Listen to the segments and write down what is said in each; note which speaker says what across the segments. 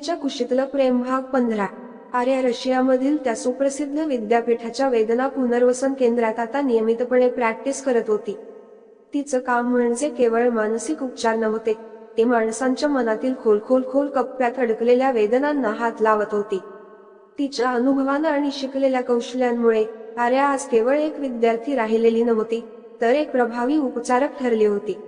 Speaker 1: मुलीच्या कुशीतलं प्रेम भाग पंधरा. आर्या रशियामधील त्या सुप्रसिद्ध विद्यापीठाच्या वेदना पुनर्वसन केंद्रात आता नियमितपणे प्रॅक्टिस करत होती. तिचं काम म्हणजे केवळ मानसिक उपचार नव्हते ते माणसांच्या मनातील खोल खोल खोल कप्प्यात अडकलेल्या वेदनांना हात लावत होती. तिच्या अनुभवानं आणि शिकलेल्या कौशल्यांमुळे आर्या आज केवळ एक विद्यार्थी राहिलेली नव्हती तर एक प्रभावी उपचारक ठरली होती.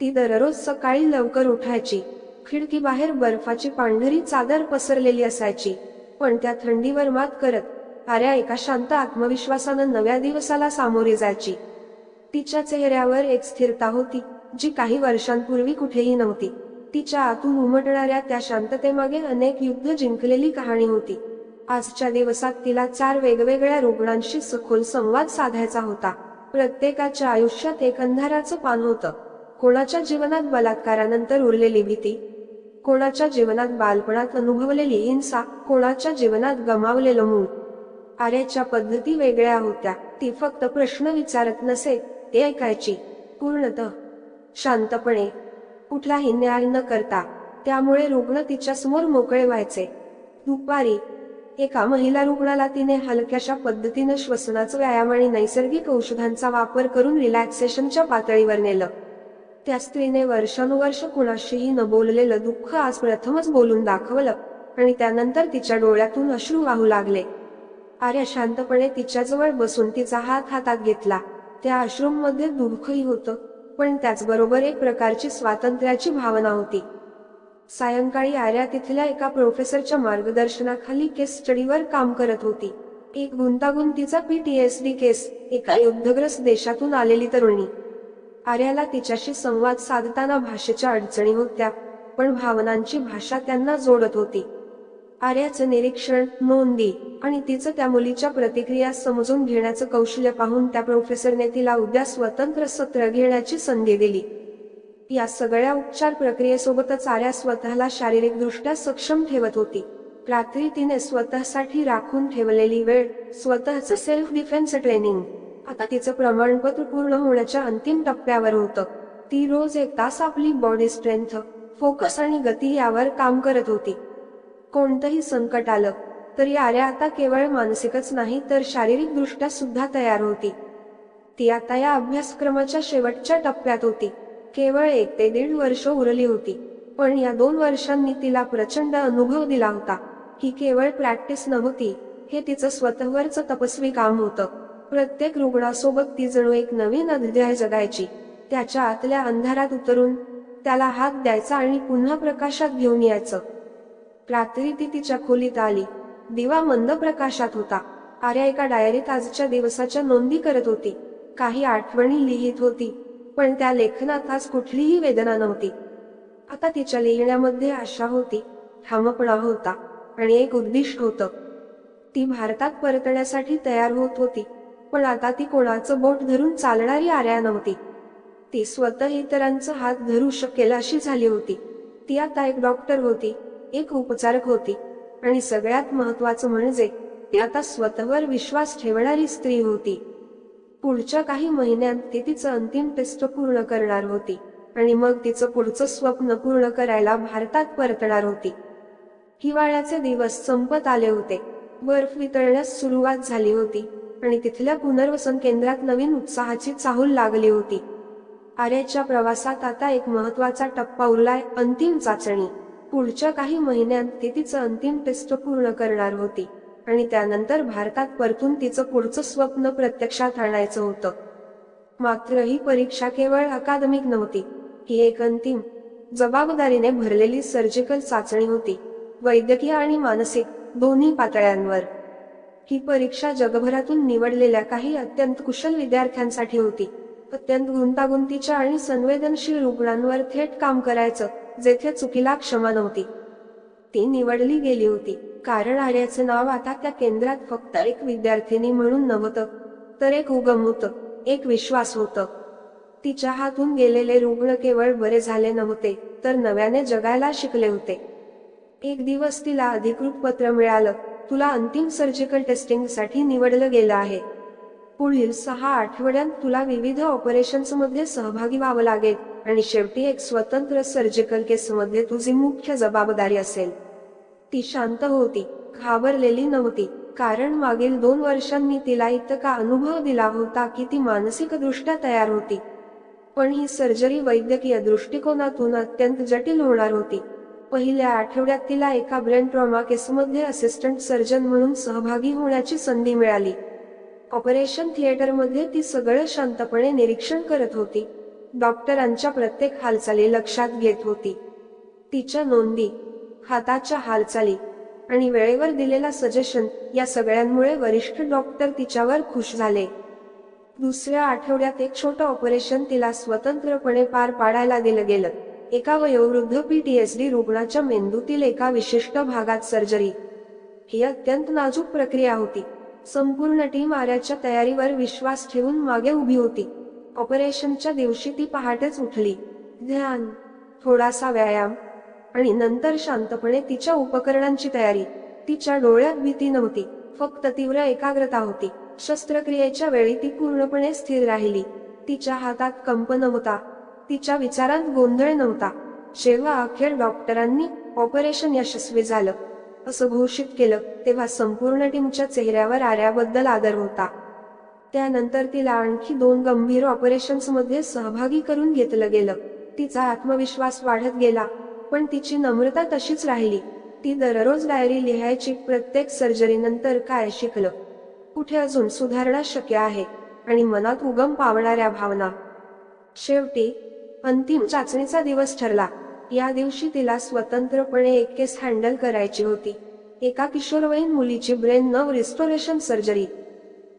Speaker 1: ती दररोज सकाळी लवकर उठायची खिडकीबाहेर बर्फाची पांढरी चादर पसरलेली असायची. पण त्या थंडीवर मात करत आर्या एका शांत आत्मविश्वासानं नव्या दिवसाला सामोरी जायची. तिच्या चेहऱ्यावर एक स्थिरता होती जी काही वर्षांपूर्वी कुठेही नव्हती. तिच्या आतून उमटणाऱ्या त्या शांततेमागे अनेक युद्ध जिंकलेली कहाणी होती. आजच्या दिवसात तिला चार वेगवेगळ्या रुग्णांशी सखोल संवाद साधायचा होता. प्रत्येकाच्या आयुष्यात एक अंधाराचं पान होतं. कोणाच्या जीवनात बलात्कारानंतर उरलेली भीती कोणाच्या जीवनात बालपणात अनुभवलेली हिंसा कोणाच्या जीवनात गमावलेलं मूळ आर्याच्या पद्धती वेगळ्या होत्या ती फक्त प्रश्न विचारत नसे ते ऐकायची. पूर्णतः. शांतपणे. कुठलाही न्याय न करता. त्यामुळे रुग्ण तिच्या समोर मोकळे व्हायचे. दुपारी. एका महिला रुग्णाला तिने हलक्याशा पद्धतीनं श्वसनाचा व्यायाम आणि नैसर्गिक औषधांचा वापर करून रिलॅक्सेशनच्या पातळीवर नेलं. त्या स्त्रीने वर्षानुवर्ष कुणाशीही न बोललेलं दुःख आज प्रथमच बोलून दाखवलं आणि त्यानंतर तिच्या डोळ्यातून अश्रू वाहू लागले. आर्या शांतपणे तिच्याजवळ बसून तिचा हात हातात घेतला. त्या अश्रूममध्ये दुःखही होतं पण त्याचबरोबर एक प्रकारची स्वातंत्र्याची भावना होती. सायंकाळी आर्या तिथल्या एका प्रोफेसरच्या मार्गदर्शनाखाली केस स्टडीवर काम करत होती. एक गुंतागुंतीचा पीटीएसडी केस एका युद्धग्रस्त देशातून आलेली तरुणी. आर्याला तिच्याशी संवाद साधताना भाषेच्या अडचणी होत्या पण भावनांची भाषा त्यांना जोडत होती. आर्याचं निरीक्षण नोंदी आणि तिचं त्या मुलीच्या प्रतिक्रिया समजून घेण्याचं कौशल्य पाहून त्या प्रोफेसरने तिला उद्या स्वतंत्र सत्र घेण्याची संधी दिली. या सगळ्या उपचार प्रक्रियेसोबतच आर्या स्वतःला शारीरिकदृष्ट्या सक्षम ठेवत होती. रात्री तिने स्वतःसाठी राखून ठेवलेली वेळ स्वतःचं सेल्फ डिफेन्स ट्रेनिंग आता तिचं प्रमाणपत्र पूर्ण होण्याच्या अंतिम टप्प्यावर होतं. ती रोज एक तास आपली बॉडी स्ट्रेंथ फोकस आणि गती यावर काम करत होती. कोणतंही संकट आलं तरी आर्या आता केवळ मानसिकच नाही तर शारीरिक दृष्ट्या सुद्धा तयार होती. ती आता या अभ्यासक्रमाच्या शेवटच्या टप्प्यात होती. केवळ एक ते दीड वर्ष उरली होती पण या दोन वर्षांनी तिला प्रचंड अनुभव दिला होता. ही केवळ प्रॅक्टिस नव्हती हे तिचं स्वतःवरचं तपस्वी काम होतं. प्रत्येक रुग्णासोबत ती जणू एक नवीन अध्याय जगायची. त्याच्या आतल्या अंधारात उतरून त्याला हात द्यायचा आणि पुन्हा प्रकाशात घेऊन यायचं. रात्री ती तिच्या खोलीत आली. दिवा मंद प्रकाशात होता. आर्या एका डायरीत आजच्या दिवसाच्या नोंदी करत होती. काही आठवणी लिहित होती पण त्या लेखनात आज कुठलीही वेदना नव्हती. आता तिच्या लिहिण्यामध्ये आशा होती ठामपणा होता आणि एक उद्दिष्ट होतं. ती भारतात परतण्यासाठी तयार होत होती. पण आता ती कोणाचं बोट धरून चालणारी आर्या नव्हती. ती स्वतः इतरांचा हात धरू शकेल अशी झाली होती. ती आता एक डॉक्टर होती एक उपचारक होती आणि सगळ्यात महत्वाचं म्हणजे ती आता स्वतःवर विश्वास ठेवणारी स्त्री होती. पुढच्या काही महिन्यात ती तिचं अंतिम टेस्ट पूर्ण करणार होती आणि मग तिचं पुढचं स्वप्न पूर्ण करायला भारतात परतणार होती. हिवाळ्याचे दिवस संपत आले होते. बर्फ वितळण्यास सुरुवात झाली होती. आणि तिथल्या पुनर्वसन केंद्रात नवीन उत्साहाची चाहूल लागली होती. आर्याच्या प्रवासात आता एक महत्त्वाचा टप्पा उरलाय अंतिम चाचणी. पुढच्या काही महिन्यात ती तिचं अंतिम टेस्ट पूर्ण करणार होती. आणि त्यानंतर भारतात परतून तिचं पुढचं स्वप्न प्रत्यक्षात आणायचं होतं. मात्र ही परीक्षा केवळ अकादमिक नव्हती ही एक अंतिम जबाबदारीने भरलेली सर्जिकल चाचणी होती. वैद्यकीय आणि मानसिक दोन्ही पातळ्यांवर. ही परीक्षा जगभरातून निवडलेल्या काही अत्यंत कुशल विद्यार्थ्यांसाठी होती. अत्यंत गुंतागुंतीच्या आणि संवेदनशील रुग्णांवर थेट काम करायचं जेथे चुकीला क्षमा नव्हती. ती निवडली गेली होती. कारण आर्याचं नाव आता त्या केंद्रात फक्त एक विद्यार्थिनी म्हणून नव्हतं तर एक उगम होतं एक विश्वास होतं. तिच्या हातून गेलेले रुग्ण केवळ बरे झाले नव्हते तर नव्याने जगायला शिकले होते. एक दिवस तिला अधिकृत पत्र मिळालं तुला अंतिम सर्जिकल टेस्टिंगसाठी निवडलं गेलं आहे. पुढील सहा आठवड्यात तुला विविध ऑपरेशन्समध्ये सहभागी व्हावं लागेल आणि शेवटी एक स्वतंत्र सर्जिकल केसमध्ये तुझी मुख्य जबाबदारी असेल. ती शांत होती घाबरलेली नव्हती कारण मागील दोन वर्षांनी तिला इतका अनुभव दिला होता की ती मानसिकदृष्ट्या तयार होती. पण ही सर्जरी वैद्यकीय दृष्टिकोनातून अत्यंत जटिल होणार होती. पहिल्या आठवड्यात तिला एका ब्रेन ट्रॉमा केसमध्ये असिस्टंट सर्जन म्हणून सहभागी होण्याची संधी मिळाली. ऑपरेशन थिएटरमध्ये ती सगळं शांतपणे निरीक्षण करत होती. डॉक्टरांच्या प्रत्येक हालचाली लक्षात घेत होती. तिच्या नोंदी हाताच्या हालचाली आणि वेळेवर दिलेला सजेशन या सगळ्यांमुळे वरिष्ठ डॉक्टर तिच्यावर खुश झाले. दुसऱ्या आठवड्यात एक छोटं ऑपरेशन तिला स्वतंत्रपणे पार पाडायला दिलं गेलं. एका वयोवृद्ध पीटीएसडी रुग्णाच्या मेंदूतील एका विशिष्ट भागात सर्जरी. ही अत्यंत नाजूक प्रक्रिया होती. संपूर्ण टीम आर्याच्या तयारीवर विश्वास ठेवून मागे उभी होती. ऑपरेशनच्या दिवशी ती पहाटेच उठली. ध्यान थोडासा व्यायाम. आणि नंतर शांतपणे तिच्या उपकरणांची तयारी. तिच्या डोळ्यात भीती नव्हती. फक्त तीव्र एकाग्रता होती. शस्त्रक्रियेच्या वेळी ती पूर्णपणे स्थिर राहिली. तिच्या हातात कंप नव्हता. तिच्या विचारात गोंधळ नव्हता. जेव्हा अखेर डॉक्टरांनी ऑपरेशन यशस्वी झालं. असं घोषित केलं तेव्हा संपूर्ण टीमच्या चेहऱ्यावर आर्याबद्दल आदर होता. त्यानंतर तिला आणखी दोन गंभीर ऑपरेशन्समध्ये सहभागी करून घेतलं गेलं. तिचा आत्मविश्वास वाढत गेला पण तिची नम्रता तशीच राहिली. ती दररोज डायरी लिहायची प्रत्येक सर्जरीनंतर काय शिकलं? कुठे अजून सुधारणा शक्य आहे? आणि मनात उगम पावणाऱ्या भावना? शेवटी अंतिम चाचणीचा दिवस ठरला. या दिवशी तिला स्वतंत्रपणे एक केस हँडल करायची होती. एका किशोरवयीन मुलीची ब्रेन नव रिस्टोरेशन सर्जरी.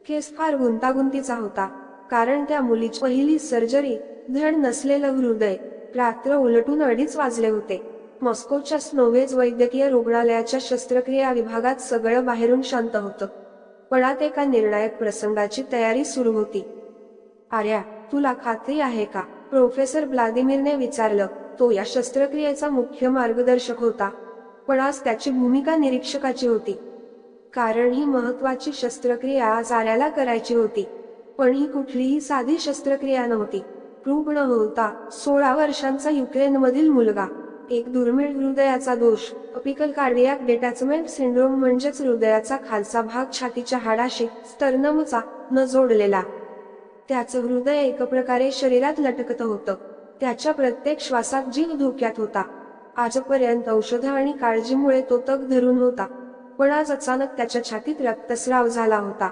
Speaker 1: केस फार गुंतागुंतीचा होता कारण त्या मुलीची पहिली सर्जरी धड नसलेलं हृदय रात्र उलटून अडीच वाजले होते. मॉस्कोच्या स्नोवेज वैद्यकीय रुग्णालयाच्या शस्त्रक्रिया विभागात सगळं बाहेरून शांत होतं. पणात एका निर्णायक प्रसंगाची तयारी सुरू होती. आर्या तुला खात्री आहे का? प्रोफेसर व्लादिमीरने विचारलं तो या शस्त्रक्रियेचा मुख्य मार्गदर्शक होता पण आज त्याची भूमिका निरीक्षकाची होती. कारण ही महत्वाची शस्त्रक्रिया आज आल्याला करायची होती पण ही कुठलीही साधी शस्त्रक्रिया नव्हती. रुग्ण होता सोळा वर्षांचा युक्रेनमधील मुलगा एक दुर्मिळ हृदयाचा दोष अपिकल कार्डियाक डेटॅचमेंट सिंड्रोम म्हणजेच हृदयाचा खालचा भाग छातीच्या हाडाशी स्टर्नमचा न जोडलेला त्याचं हृदय एक प्रकारे शरीरात लटकत होतं. त्याच्या प्रत्येक श्वासात जीव धोक्यात होता. आजपर्यंत औषधं आणि काळजीमुळे तो तग धरून होता. पण आज अचानक त्याच्या छातीत रक्तस्राव झाला होता.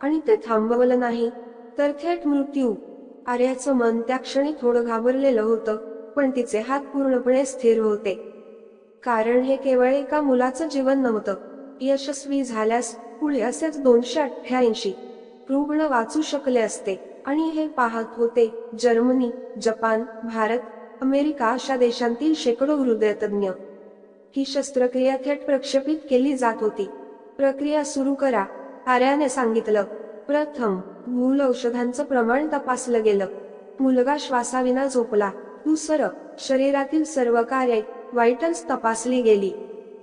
Speaker 1: आणि ते थांबवलं नाही तर थेट मृत्यू. आर्याचं मन त्या क्षणी थोडं घाबरलेलं होतं पण तिचे हात पूर्णपणे स्थिर होते. कारण हे केवळ एका मुलाचं जीवन नव्हतं. यशस्वी झाल्यास पुढे असेच दोनशे अठ्ठ्याऐंशी. रुग्ण वाचू शकले असते. आणि हे पाहत होते जर्मनी जपान भारत अमेरिका अशा देशांतील शेकडो हृदयतज्ञ ही शस्त्रक्रिया थेट प्रक्षेपित केली जात होती. प्रक्रिया सुरू करा आर्याने सांगितलं. प्रथम मूल औषधांचं प्रमाण तपासलं गेलं. मुलगा श्वासाविना झोपला. दुसरं शरीरातील सर्व कार्य वाईटल्स तपासली गेली.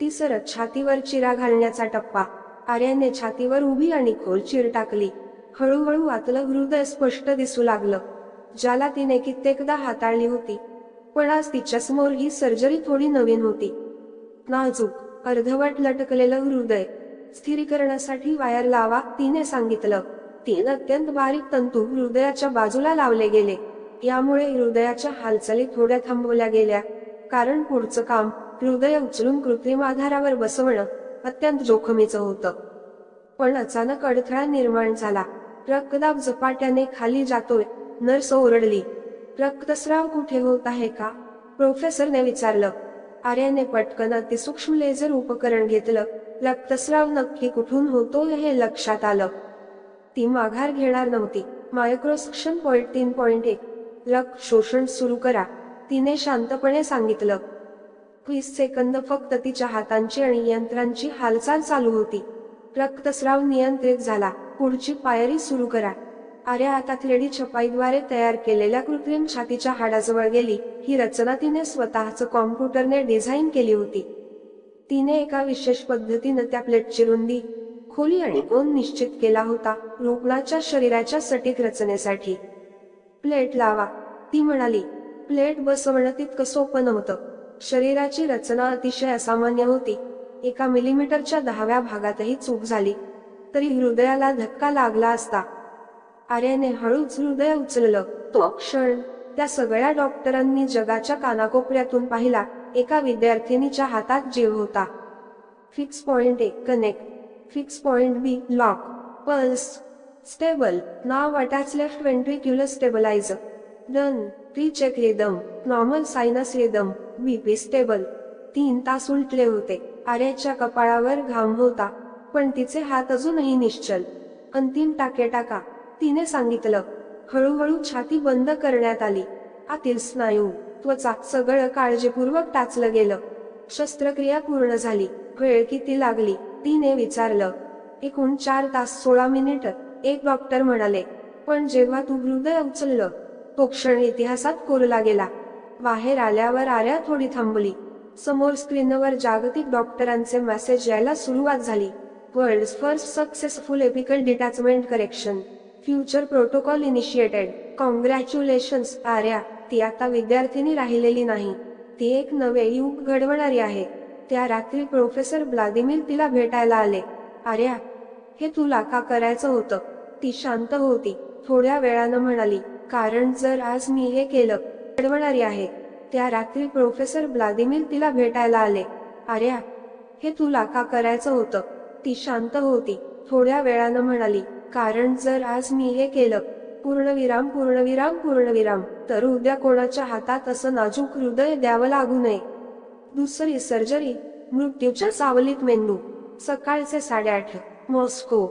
Speaker 1: तिसरं छातीवर चिरा घालण्याचा टप्पा. आर्याने छातीवर उभी आणि खोल चिर टाकली. हळूहळू आतलं हृदय स्पष्ट दिसू लागलं ज्याला तिने कित्येकदा हाताळली होती. पण आज तिच्यासमोर ही सर्जरी थोडी नवीन होती. नाजूक अर्धवट लटकलेलं हृदय स्थिरीकरणासाठी वायर लावा तिने सांगितलं. तीन अत्यंत बारीक तंतू हृदयाच्या बाजूला लावले गेले. यामुळे हृदयाच्या हालचाली थोड्या थांबवल्या गेल्या. कारण पुढचं काम हृदय उचलून कृत्रिम आधारावर बसवणं अत्यंत जोखमीचं होतं. पण अचानक अडथळा निर्माण झाला. रक्तदाब झपाट्याने खाली जातोय नर्स ओरडली. रक्तस्राव कुठे होत आहे का? प्रोफेसरने विचारलं. आर्याने पटकन अतिसूक्ष्म लेझर उपकरण घेतलं. रक्तस्राव नक्की कुठून होतो हे लक्षात आलं. ती माघार घेणार नव्हती. मायक्रोसक्शन पॉईंट तीन पॉईंट एक. रक्त शोषण सुरू करा. तिने शांतपणे सांगितलं. वीस सेकंद फक्त तिच्या हातांची आणि यंत्रांची हालचाल चालू होती. रक्तस्राव नियंत्रित झाला. पुढची पायरी सुरू करा. आर्या आता थ्रेडी छपाईद्वारे तयार केलेल्या कृत्रिम छातीच्या हाडाजवळ गेली. ही रचना तिने स्वतःच कॉम्प्युटरने डिझाईन केली होती. तिने एका विशेष पद्धतीनं त्या प्लेटची रुंदी खोली आणि कोण निश्चित केला होता रुग्णाच्या शरीराच्या सटीक रचनेसाठी. प्लेट लावा. ती म्हणाली प्लेट बसवणं तितकं सोपं नव्हतं. शरीराची रचना अतिशय असामान्य होती. एका मिलीमीटरच्या दहाव्या भागातही चूक झाली. तरी हृदयाला धक्का लागला असता. आर्याने हळूच हृदय उचललं. तो क्षण त्या सगळ्या डॉक्टरांनी जगाच्या कानाकोपऱ्यातून पाहिला. एका विद्यार्थिनीच्या हातात जीव होता. Fix point A connect. Fix point B lock. Pulse. Stable. Now attach left ventricular stabilizer done check rhythm. Normal sinus rhythm. BP stable. तीन तास उलटले होते. आर्याच्या कपाळावर घाम होता. पण तिचे हात अजूनही निश्चल. अंतिम टाके टाका तिने सांगितलं. हळूहळू छाती बंद करण्यात आली. आतील स्नायू त्वचा सगळं काळजीपूर्वक टाचलं गेलं. शस्त्रक्रिया पूर्ण झाली. वेळ किती लागली तिने विचारलं. एकूण चार तास सोळा मिनिट एक डॉक्टर म्हणाले. पण जेव्हा तू हृदय उचललं तो क्षण इतिहासात कोरला गेला. बाहेर आल्यावर आर्या थोडी थांबली. समोर स्क्रीनवर जागतिक डॉक्टरांचे मेसेज यायला सुरुवात झाली. World first successful apical detachment correction future protocol initiated congratulations Arya ती आता विद्यार्थिनी राहिलेली नाही. ती एक नवे युग घडवणारी आहे. त्या रात्री प्रोफेसर व्लादिमीर तिला भेटायला आले. आर्या हे तुला का करायचं होतं? ती शांत होती. थोड्या वेळानं म्हणाली कारण जर आज मी हे केलं घडवणारी आहे. त्या रात्री प्रोफेसर व्लादिमीर तिला भेटायला आले. आर्या हे तुला का करायचं होतं? ती शांत होती. थोड्या वेळानं म्हणाली कारण जर आज मी हे केलं पूर्णविराम पूर्णविराम पूर्णविराम तर उद्या कोणाच्या हातात असं नाजूक हृदय द्यावं लागू नये. दुसरी सर्जरी मृत्यूच्या सावलीत मेंदू सकाळचे साडेआठ मॉस्को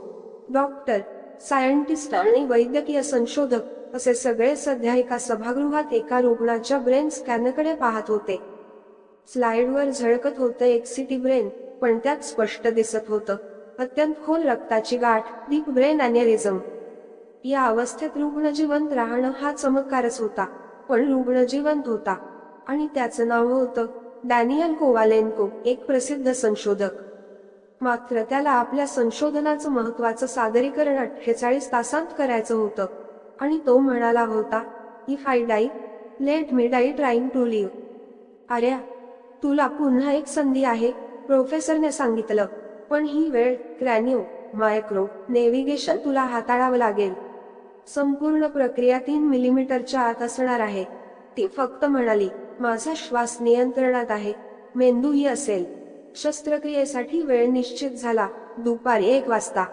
Speaker 1: डॉक्टर सायंटिस्ट आणि वैद्यकीय संशोधक असे सगळे सध्या एका सभागृहात एका रुग्णाच्या ब्रेन स्कॅनकडे पाहत होते. स्लाइडवर झळकत होतं एक सिटी ब्रेन पण त्यात स्पष्ट दिसत होतं. अत्यंत खोल रक्ताची गाठ डीप ब्रेन अनेरिझम या अवस्थेत रुग्ण जिवंत राहणं हा चमत्कारच होता. पण रुग्ण जिवंत होता. आणि त्याचं नाव होतं डॅनियल कोवालेन्को एक प्रसिद्ध संशोधक. मात्र त्याला आपल्या संशोधनाचं महत्वाचं सादरीकरण अठ्ठेचाळीस तासांत करायचं होतं. आणि तो म्हणाला होता if I die let me die trying to live अरे तुला पुन्हा एक संधी आहे. प्रोफेसरने सांगितलं पण ही वेळ क्रॅन्यू मायक्रो नेव्हिगेशन तुला हाताळावं लागेल. संपूर्ण प्रक्रिया तीन मिलीमीटरच्या आत असणार आहे. ती फक्त म्हणाली माझा श्वास नियंत्रणात आहे. मेंदूही असेल. शस्त्रक्रियेसाठी वेळ निश्चित झाला दुपारी एक वाजता.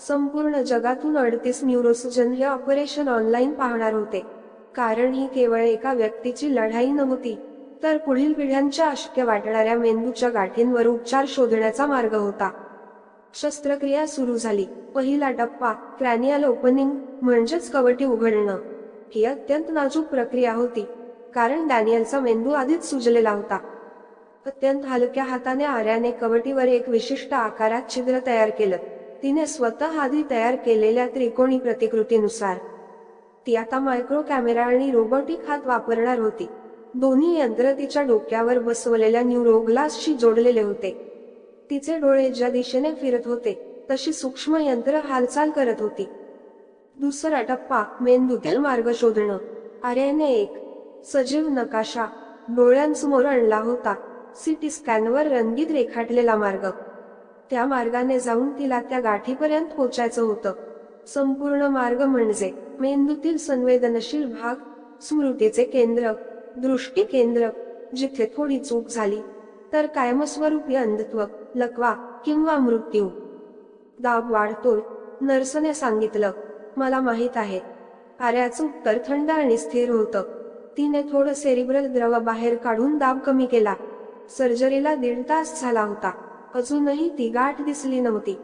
Speaker 1: संपूर्ण जगातून अडतीस न्यूरोसर्जन हे ऑपरेशन ऑनलाईन पाहणार होते. कारण ही केवळ एका व्यक्तीची लढाई नव्हती. तर पुढील पिढ्यांच्या अशक्य वाटणाऱ्या मेंदूच्या गाठींवर उपचार शोधण्याचा मार्ग होता. शस्त्रक्रिया सुरू झाली. पहिला टप्पा क्रॅनियल ओपनिंग म्हणजेच कवटी उघडणं. ही अत्यंत नाजूक प्रक्रिया होती कारण डॅनियलचा मेंदू आधीच सुजलेला होता. अत्यंत हलक्या हाताने आर्याने कवटीवर एक विशिष्ट आकारात छिद्र तयार केलं. तिने स्वतः आधी तयार केलेल्या त्रिकोणी प्रतिकृतीनुसार. ती आता मायक्रो कॅमेरा आणि रोबोटिक हात वापरणार होती. दोन्ही यंत्र तिच्या डोक्यावर बसवलेल्या न्यूरो ग्लासशी जोडलेले होते. तिचे डोळे ज्या दिशेने फिरत होते तशी सूक्ष्म यंत्र हालचाल करत होती. दुसरा टप्पा मेंदूतील मार्ग शोधणं. आर्याने एक. सजीव नकाशा. डोळ्यांसमोर आणला होता. सिटी स्कॅनवर रंगीत रेखाटलेला मार्ग. त्या मार्गाने जाऊन तिला त्या गाठीपर्यंत पोचायचं होतं. संपूर्ण मार्ग म्हणजे मेंदूतील संवेदनशील भाग स्मृतीचे केंद्र. दृष्टी केंद्र जिथे थोडी चूक झाली तर कायमस्वरूपी अंधत्व लकवा किंवा मृत्यू. दाब वाढतोय नर्सने सांगितलं. मला माहीत आहे. आर्याचं उत्तर थंड आणि स्थिर होतं. तिने थोडं सेरिब्रल द्रव बाहेर काढून दाब कमी केला. सर्जरीला दीड तास झाला होता. अजूनही ती गाठ दिसली नव्हती.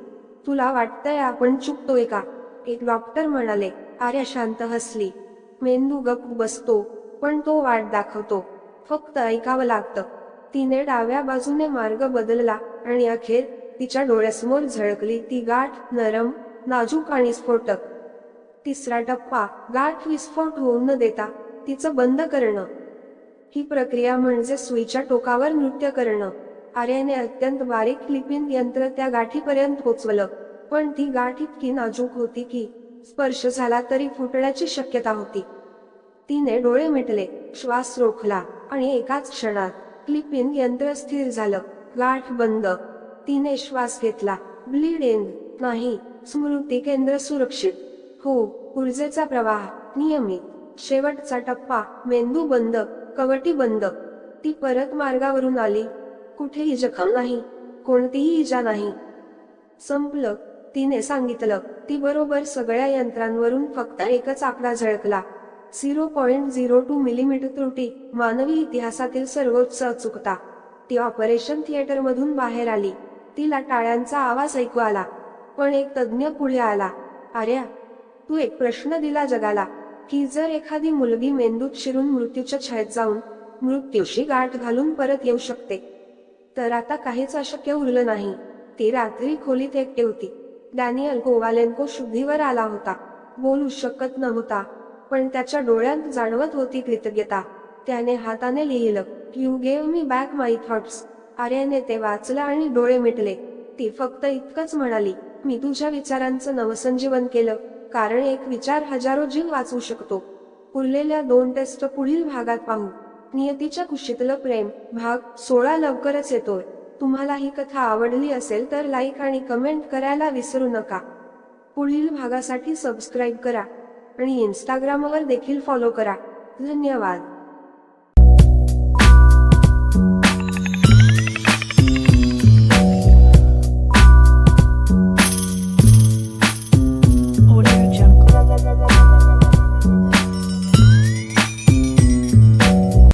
Speaker 1: तुला वाटतंय आपण चुकतोय का? एक डॉक्टर म्हणाले. आर्या शांत हसली. मेंदू गप बसतो. पण तो वाट दाखवतो. फक्त ऐकावं लागतं. तिने डाव्या बाजूने मार्ग बदलला आणि अखेर तिच्या डोळ्यासमोर झळकली ती गाठ नरम नाजूक आणि स्फोटक. तिसरा टप्पा गाठ विस्फोट होऊ न देता तिचं बंद करणं. ही प्रक्रिया म्हणजे सुईच्या टोकावर नृत्य करणं. आर्याने अत्यंत बारीक क्लिपिंग यंत्र त्या गाठीपर्यंत पोचवलं. पण ती गाठ इतकी नाजूक होती की स्पर्श झाला तरी फुटण्याची शक्यता होती. तिने डोळे मिटले श्वास रोखला आणि एकाच क्षणात क्लिपिंग यंत्र स्थिर झालं गाठ बंद. तिने श्वास घेतला ब्लीड नाही स्मृती केंद्र सुरक्षित. हो ऊर्जेचा प्रवाह नियमित. शेवटचा टप्पा मेंदू बंद कवटी बंद. ती परत मार्गावरून आली. कुठेही जखम नाही कोणतीही इजा नाही. संपलं. तिने सांगितलं ती बरोबर सगळ्या यंत्रांवरून फक्त एकच आकडा झळकला. Zero point zero two millimetre त्रुटी मानवी इतिहासातील सर्वोच्च अचूकता. ती ऑपरेशन थिएटरमधून बाहेर आली. तिला टाळ्यांचा आवाज ऐकू आला. पण एक तज्ञ पुढे आला. आर्या तू एक प्रश्न दिला जगाला की जर एखादी मुलगी मेंदूत शिरून मृत्यूच्या छळेत जाऊन मृत्यूशी गाठ घालून परत येऊ शकते. तर आता काहीच अशक्य उरलं नाही. ती रात्री खोलीत एकटे होती. डॅनियल कोवालेंको शुद्धीवर आला होता. बोलू शकत नव्हता. पण त्याच्या डोळ्यात जाणवत होती कृतज्ञता. त्याने हाताने लिहिलं you gave me back my thoughts आर्याने ते वाचलं आणि डोळे मिटले. ती फक्त इतकंच म्हणाली मी तुझ्या विचारांचं नवसंजीवन केलं कारण एक विचार हजारो जीव वाचू शकतो. उरलेल्या दोन टेस्ट पुढील भागात पाहू. नियतीच्या कुशीतलं प्रेम भाग सोळा लवकरच येतोय. तुम्हाला ही कथा आवडली असेल तर लाईक आणि कमेंट करायला विसरू नका. पुढील भागासाठी सबस्क्राईब करा. आणि इन्स्टाग्रामवर देखील फॉलो करा. धन्यवाद.